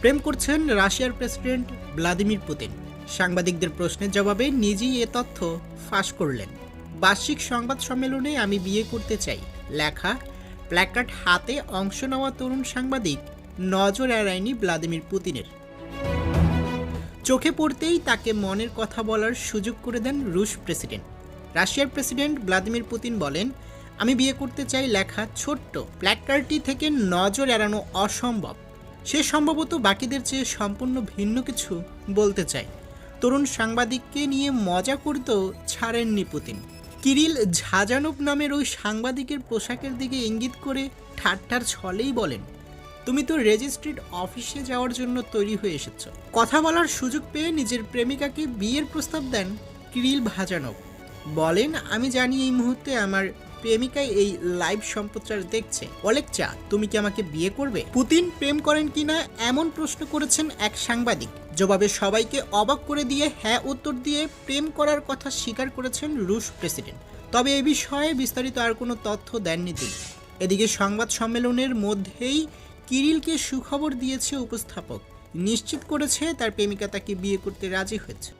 প্রেম করছেন রাশিয়ার president Vladimir Putin. সাংবাদিকদের প্রশ্নের জবাবে নিজেই এ তথ্য ফাঁস করলেন। বার্ষিক সংবাদ সম্মেলনে আমি বিয়ে করতে চাই। লেখা, প্ল্যাকার্ড হাতে অংশ নেওয়া তরুণ সাংবাদিক নজর এড়ায়নি ভ্লাদিমির পুতিনের। চোখে পড়তেই তাকে মনের কথা বলার সুযোগ করে দেন রুশ প্রেসিডেন্ট। রাশিয়ার প্রেসিডেন্ট ভ্লাদিমির পুতিন বলেন, আমি বিয়ে করতে চাই লেখা ছোট্ট প্ল্যাকার্ডটি থেকে নজর এড়ানো অসম্ভব। সে সম্ভবত বাকিদের চেয়ে সম্পূর্ণ ভিন্ন কিছু বলতে চায় তরুণ সাংবাদিককে নিয়ে মজা করতেও ছাড়েননি পুতিন। কিরিল ঝাজানব নামের ওই সাংবাদিকের পোশাকের দিকে ইঙ্গিত করে ঠাট্টার ছলেই বলেন, তুমি তো রেজিস্ট্রিড অফিসে যাওয়ার জন্য তৈরি হয়ে এসেছ। কথা বলার সুযোগ পেয়ে নিজের প্রেমিকাকে বিয়ের প্রস্তাব দেন কিরিল ভাজানব বলেন, আমি জানি এই মুহূর্তে আমার প্রেমিকাই এই লাইভ সম্প্রচার দেখছে। অলেকচা তুমি কি আমাকে বিয়ে করবে? পুতিন প্রেম করেন কিনা এমন প্রশ্ন করেছেন এক সাংবাদিক। জবাবে সবাইকে অবাক করে দিয়ে হ্যাঁ উত্তর দিয়ে প্রেম করার কথা স্বীকার করেছেন রুশ প্রেসিডেন্ট। তবে এ বিষয়ে বিস্তারিত আর কোনো তথ্য দেননি তিনি। এদিকে সংবাদ সম্মেলনের মধ্যেই কিরিলকে সুখবর দিয়েছে উপস্থাপক। নিশ্চিত করেছে তার প্রেমিকা তাকে বিয়ে করতে রাজি হয়েছে।